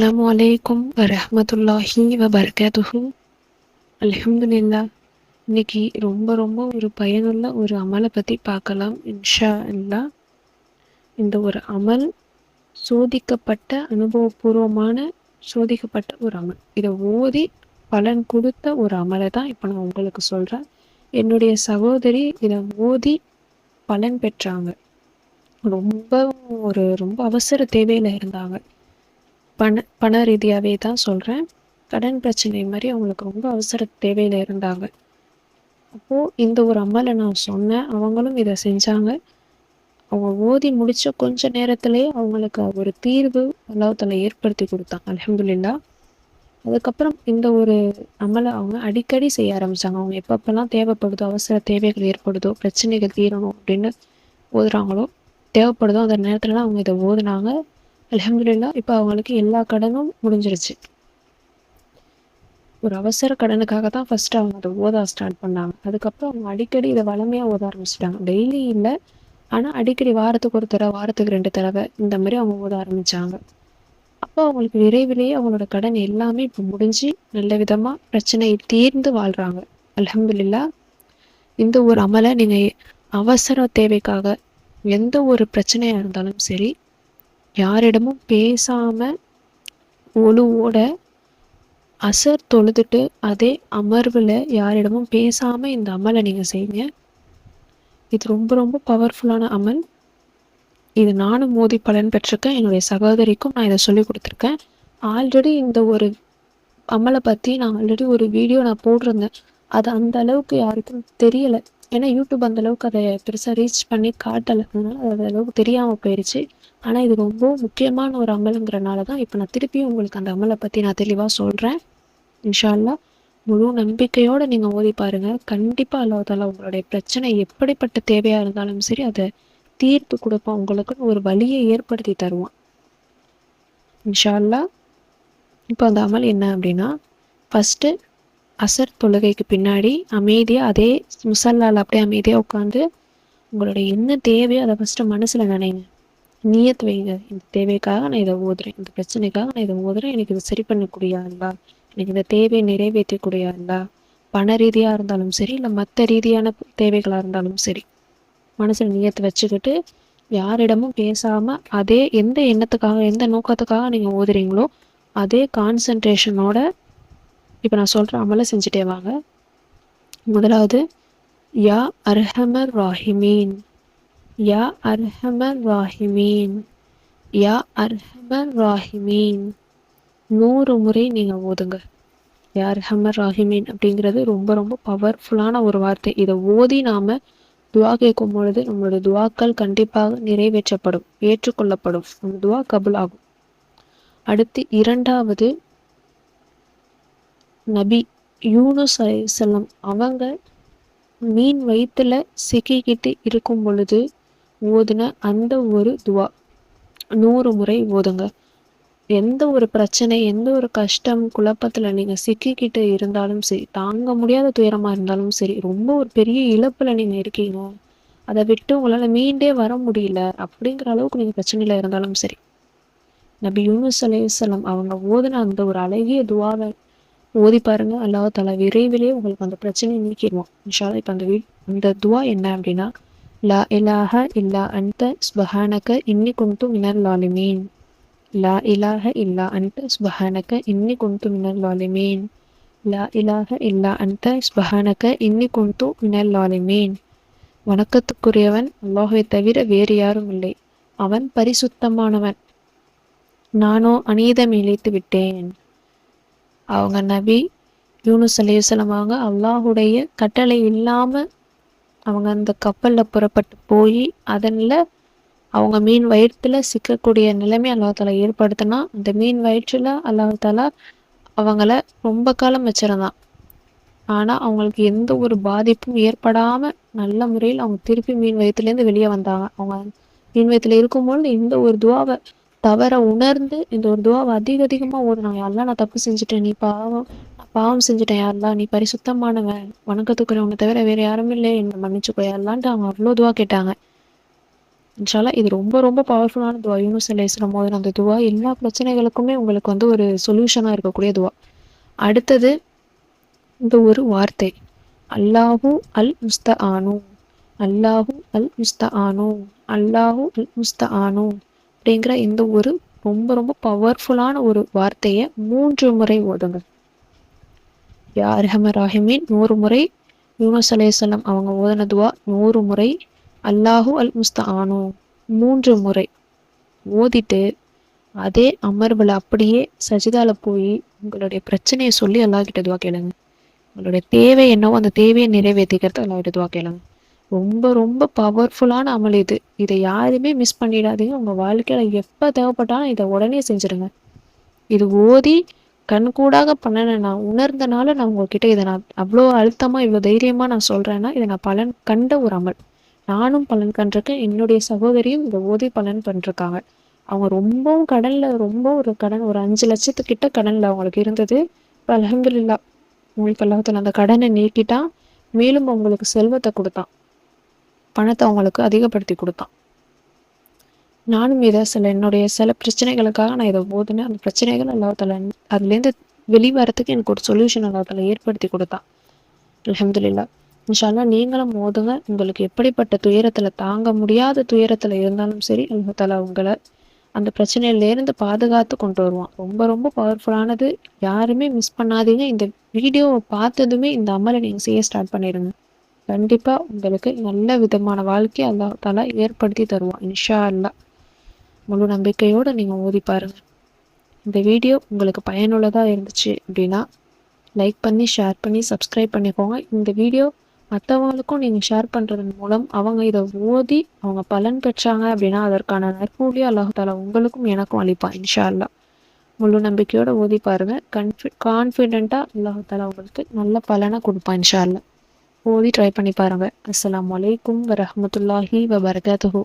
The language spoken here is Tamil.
அஸ்ஸலாமு அலைக்கும் வரமத்துல்லாஹி வபர்கதுஹு அலமதுல்லா இன்னைக்கு ரொம்ப ரொம்ப ஒரு பயனுள்ள ஒரு அமலை பற்றி பார்க்கலாம் இன்ஷா அல்லா இந்த ஒரு அமல் சோதிக்கப்பட்ட அனுபவபூர்வமான சோதிக்கப்பட்ட ஒரு அமல். இதை ஓதி பலன் கொடுத்த ஒரு அமலை தான் இப்போ நான் உங்களுக்கு சொல்கிறேன் என்னுடைய சகோதரி இதை ஓதி பலன் பெற்றாங்க. ரொம்ப ஒரு ரொம்ப அவசர தேவையில் இருந்தாங்க. பண பண ரீதியாகவே தான் சொல்கிறேன் கடன் பிரச்சனை மாதிரி அவங்களுக்கு ரொம்ப அவசர தேவையில் இருந்தாங்க. அப்போது இந்த ஒரு அம்மலை நான் சொன்னேன். அவங்களும் இதை செஞ்சாங்க. அவங்க ஓதி முடித்த கொஞ்ச நேரத்திலே அவங்களுக்கு ஒரு தீர்வு அல்லாஹால ஏற்படுத்தி கொடுத்தாங்க. அலமதுல்லா அதுக்கப்புறம் இந்த ஒரு அமலை அவங்க அடிக்கடி செய்ய ஆரம்பித்தாங்க அவங்க எப்பப்பெல்லாம் தேவைப்படுதோ அவசர தேவைகள் ஏற்படுதோ பிரச்சனைகள் தீரணும் அப்படின்னு ஓதுறாங்களோ தேவைப்படுதோ அந்த நேரத்துலலாம் அவங்க இதை ஓதுனாங்க. அலமதுல்லா இப்போ அவங்களுக்கு எல்லா கடனும் முடிஞ்சிருச்சு. ஒரு அவசர கடனுக்காக தான் ஃபஸ்ட்டு அவங்க அதை ஓத ஸ்டார்ட் பண்ணாங்க. அதுக்கப்புறம் அவங்க அடிக்கடி இதை வளமையாக ஓத ஆரம்பிச்சிட்டாங்க. டெய்லி இல்லை ஆனால் அடிக்கடி வாரத்துக்கு ஒரு தடவை வாரத்துக்கு ரெண்டு தடவை இந்த மாதிரி அவங்க ஓத ஆரம்பித்தாங்க அப்போ அவங்களுக்கு விரைவிலேயே அவங்களோட கடன் எல்லாமே இப்போ முடிஞ்சு நல்ல விதமாக பிரச்சனை தீர்ந்து வாழ்கிறாங்க அலமதுல்லா இந்த ஒரு அமலை நீங்கள் அவசர தேவைக்காக எந்த ஒரு பிரச்சனையாக இருந்தாலும் சரி யாரிடமும் பேசாமல் ஒழுவோட அசர் தொழுதுட்டு அதே அமர்வில் யாரிடமும் பேசாமல் இந்த அமலை நீங்கள் செய்யுங்க. இது ரொம்ப ரொம்ப பவர்ஃபுல்லான அமல். இது நானும் மோதி பலன் பெற்றிருக்கேன். என்னுடைய சகோதரிக்கும் நான் இதை சொல்லி கொடுத்துருக்கேன். ஆல்ரெடி இந்த ஒரு அமலை பற்றி நான் ஆல்ரெடி ஒரு வீடியோ நான் போட்டிருந்தேன். அது அந்த அளவுக்கு யாருக்கும் தெரியலை. ஏன்னா யூடியூப் அந்த அளவுக்கு அதை பெருசாக ரீச் பண்ணி காட்டலை. அதனால அது அளவுக்கு தெரியாமல் போயிடுச்சு ஆனால் இது ரொம்ப முக்கியமான ஒரு அமலுங்கிறனால தான் இப்போ நான் திருப்பியும் உங்களுக்கு அந்த அமலை பற்றி நான் தெளிவாக சொல்கிறேன் இன்ஷால்லா முழு நம்பிக்கையோடு நீங்கள் ஓதி பாருங்கள் கண்டிப்பாக அல்லாதால உங்களுடைய பிரச்சனை எப்படிப்பட்ட தேவையாக இருந்தாலும் சரி அதை தீர்ப்பு கொடுப்போம் உங்களுக்குன்னு ஒரு வழியை ஏற்படுத்தி தருவான். இன்ஷால்லா இப்போ அந்த அமல் என்ன அப்படின்னா ஃபஸ்ட்டு அசர் தொழுகைக்கு பின்னாடி அமைதியாக அதே முசல்லால் அப்படியே அமைதியாக உட்காந்து உங்களுடைய என்ன தேவையோ அதை ஃபஸ்ட்டு மனசில் நினைங்க. நீயத்து வைங்க. இந்த தேவைக்காக நான் இதை ஓதுறேன். இந்த பிரச்சனைக்காக நான் இதை ஓதுறேன். எனக்கு இதை சரி பண்ணக்கூடிய அல்லா எனக்கு இந்த தேவையை நிறைவேற்றக்கூடிய அல்லா பண ரீதியாக இருந்தாலும் சரி இல்லை மற்ற ரீதியான தேவைகளாக இருந்தாலும் சரி. மனசில் நீயத்தை வச்சுக்கிட்டு யாரிடமும் பேசாமல் அதே எந்த எண்ணத்துக்காக எந்த நோக்கத்துக்காக நீங்கள் ஓதுறீங்களோ அதே கான்சன்ட்ரேஷனோட இப்போ நான் சொல்கிற அமலை செஞ்சுட்டே வாங்க. முதலாவது யா அர்ஹமர் ராஹிமீன் யா அர்ஹமர் ராஹிமீன் யா அர்ஹமர் ராஹிமீன் நூறு முறை நீங்கள் ஓதுங்க. யா அர்ஹமர் ராஹிமீன் அப்படிங்கிறது ரொம்ப ரொம்ப பவர்ஃபுல்லான ஒரு வார்த்தை. இதை ஓதி நாம் துவா கேட்கும் பொழுது நம்மளோட துவாக்கள் கண்டிப்பாக நிறைவேற்றப்படும் ஏற்றுக்கொள்ளப்படும். நம்ம துவா கபுல் ஆகும். அடுத்து இரண்டாவது நபி யூனுஸ் அலிசல்லம் அவங்க மீன் வயிற்றுல சிக்கிக்கிட்டு இருக்கும் பொழுது ஓதுன அந்த ஒரு துவா. நூறு முறை ஓதுங்க. எந்த ஒரு பிரச்சனை எந்த ஒரு கஷ்டம் குழப்பத்தில் நீங்கள் சிக்கிக்கிட்டு இருந்தாலும் சரி தாங்க முடியாத துயரமாக இருந்தாலும் சரி ரொம்ப ஒரு பெரிய இழப்பில் நீங்கள் இருக்கீங்க. அதை விட்டு உங்களால் மீண்டே வர முடியல அப்படிங்கிற அளவுக்கு நீங்கள் பிரச்சனையில் இருந்தாலும் சரி. நபி யூனுஸ் அலையுசலம் அவங்க ஓதுன அந்த ஒரு அழகிய துவாவை ஓதி பாருங்க. அல்லாஹ் தலா விரைவிலே உங்களுக்கு அந்த பிரச்சனையை நீக்கிடுவோம் இன்ஷா இப்போ அந்த வீ அந்த துவா என்ன அப்படின்னா லா இலாஹ இல்லா அன்த ஸ்பஹானக இன்னி குந்து மினர் லாலிமீன். லா இலாஹ இல்லா அன்த ஸ்பஹானக இன்னி குந்து மினர் லாலிமீன். லா இலாஹ இல்லா அன்த ஸ்பஹானக இன்னி குந்து மினர் லாலிமீன். வணக்கத்துக்குரியவன் அல்லாஹுவை தவிர வேறு யாரும் இல்லை. அவன் பரிசுத்தமானவன். நானோ அநீதம் இழைத்து விட்டேன் அவங்க நபி யூனுஸ் அலையுசலம் அவங்க அல்லாஹுடைய கட்டளை இல்லாமல் அவங்க அந்த கப்பலில் புறப்பட்டு போய் அதனில் அவங்க மீன் வயிற்றில் சிக்கக்கூடிய நிலைமை அல்லாஹாலா ஏற்படுத்தினா அந்த மீன் வயிற்றில் அல்லாஹாலா அவங்கள ரொம்ப காலம் வச்சிருந்தான். ஆனால் அவங்களுக்கு எந்த ஒரு பாதிப்பும் ஏற்படாமல் நல்ல முறையில் அவங்க திருப்பி மீன் வயிற்றுலேருந்து வெளியே வந்தாங்க. அவங்க மீன் வயிற்றுல இருக்கும்போது இந்த ஒரு துவாவை தவற உணர்ந்து இந்த ஒரு துவாவை அதிக அதிகமாக ஓடுனாங்க யாரெல்லாம் நான் தப்பு செஞ்சுட்டேன். நீ பாவம் பாவம் செஞ்சுட்டேன். யாரெல்லாம் நீ பரிசுத்தமானவன். வணக்கத்துக்குறவங்க தவிர வேறு யாரும் இல்லை. என்னை மன்னிச்சுக்கோ யாரெல்லான்ட்டு அவங்க அவ்வளோ துவா கேட்டாங்க. இன்ஷாலா இது ரொம்ப ரொம்ப பவர்ஃபுல்லான துவா. யூனுஸ் அலையாம் போது அந்த துவா எல்லா பிரச்சனைகளுக்குமே உங்களுக்கு வந்து ஒரு சொல்யூஷனாக இருக்கக்கூடிய துவா. அடுத்தது இந்த ஒரு வார்த்தை. அல்லாஹூ அல் முஸ்த ஆனு அல்லாஹூ அல் முஸ்த ஆனு அல்லாஹூ அல் முஸ்த ஆனு அப்படிங்கிற இந்த ஒரு ரொம்ப ரொம்ப பவர்ஃபுல்லான ஒரு வார்த்தையை மூன்று முறை ஓதுங்க யா அர்ஹம ராஹிமீன் நூறு முறை யூனஸ் அலையம் அவங்க ஓதனதுவா நூறு முறை அல்லாஹூ அல் முஸ்த மூன்று முறை ஓதிட்டு அதே அமர்வில் அப்படியே சஜிதால போய் உங்களுடைய பிரச்சனையை சொல்லி அல்லாஹ் துவா கேளுங்க. உங்களுடைய தேவை என்னவோ அந்த தேவையை நிறைவேற்றிக்கிறது அல்லாஹ் துவா கேளுங்க. ரொம்ப ரொம்ப பவர்ஃபுல்லான அமல் இது. இதை யாருமே மிஸ் பண்ணிடாதீங்க. உங்கள் வாழ்க்கையில் எப்போ தேவைப்பட்டாலும் இதை உடனே செஞ்சுருங்க இது ஓதி கண்கூடாக பண்ணன நான் உணர்ந்தனால நான் உங்ககிட்ட இதை நான் அவ்வளோ அழுத்தமாக இவ்வளோ தைரியமாக நான் சொல்கிறேன்னா இதை நான் பலன் கண்ட ஒரு அமல். நானும் பலன் கண்டிருக்கேன். என்னுடைய சகோதரியும் இதை ஓதி பலன் பண்ணிருக்காங்க. அவங்க ரொம்பவும் கடனில் ரொம்ப ஒரு கடன் ஒரு அஞ்சு லட்சத்துக்கிட்ட கடனில் அவங்களுக்கு இருந்தது. இப்போ அலமதுல்லா உங்களுக்கு எல்லாத்துல அந்த கடனை நீக்கிட்டான். மேலும் அவங்களுக்கு செல்வத்தை கொடுத்தான். பணத்தை அவங்களுக்கு அதிகப்படுத்தி கொடுத்தான். நானும் இதை சில என்னுடைய சில பிரச்சனைகளுக்காக நான் இதை போதுனேன் அந்த பிரச்சனைகள் அல்லாத்தால அதுலேருந்து வெளிவரத்துக்கு எனக்கு ஒரு சொல்யூஷன் அல்லாத்தால ஏற்படுத்தி கொடுத்தான். அலமதுல்லா இன்ஷால்லா நீங்களும் மோதுங்க உங்களுக்கு எப்படிப்பட்ட துயரத்தில் தாங்க முடியாத துயரத்தில் இருந்தாலும் சரி அல்லாத்தால உங்களை அந்த பிரச்சனையிலேருந்து பாதுகாத்து கொண்டு வருவான். ரொம்ப ரொம்ப பவர்ஃபுல்லானது யாருமே மிஸ் பண்ணாதீங்க. இந்த வீடியோவை பார்த்ததுமே இந்த அமலை நீங்கள் செய்ய ஸ்டார்ட் பண்ணிடுங்க. கண்டிப்பாக உங்களுக்கு நல்ல விதமான வாழ்க்கை அல்லா தாலா ஏற்படுத்தி தருவான் இன்ஷா அல்லா முழு நம்பிக்கையோடு நீங்கள் ஓதி பாருங்கள் இந்த வீடியோ உங்களுக்கு பயனுள்ளதாக இருந்துச்சு அப்படின்னா லைக் பண்ணி ஷேர் பண்ணி சப்ஸ்கிரைப் பண்ணிக்கோங்க. இந்த வீடியோ மற்றவங்களுக்கும் நீங்கள் ஷேர் பண்ணுறதன் மூலம் அவங்க இதை ஓதி அவங்க பலன் பெற்றாங்க அப்படின்னா அதற்கான நற்பூலியை தாலா உங்களுக்கும் எனக்கும் அளிப்பான் இன்ஷா அல்லா முழு நம்பிக்கையோடு ஓதி பாருங்கள் கன்ஃபி கான்ஃபிடெண்ட்டாக தாலா உங்களுக்கு நல்ல பலனை கொடுப்பான் இன்ஷா அல்லா ஓதி ட்ரை பண்ணி பாருங்கள் அஸ்லாம் வலைக்கும் வரமத்துல்லாஹி வபர்காத்துஹூ.